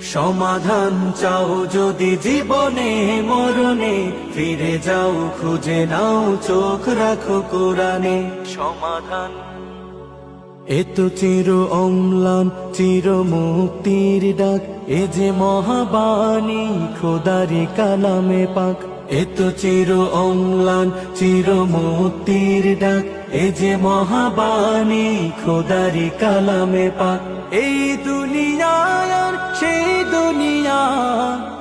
সমাধান চাও যদি জীবনে মরণে ফিরে যাও খুঁজে নাও চোখ রাখো কোরআনে। সমাধান। এত চির অম্লান চির মুক্তির ডাক এ যে মহাবাণী খোদারি কালামে পাক। এত চির অম্লান চির মুক্তির ডাক এ যে মহাবাণী খোদারি কালামে পাক। এই দুনিয়ায় আর সেই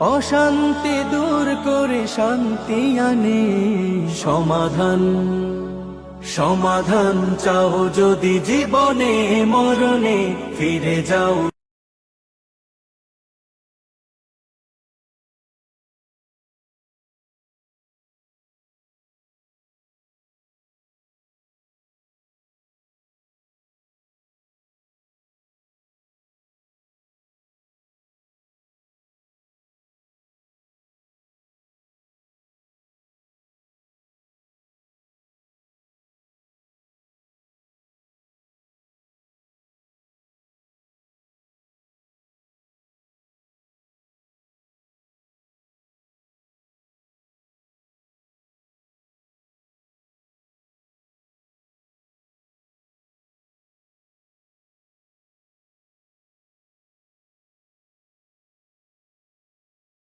অশান্তি দূর করে শান্তি আনে। সমাধান সমাধান চাও যদি জীবনে মরণে ফিরে যাও।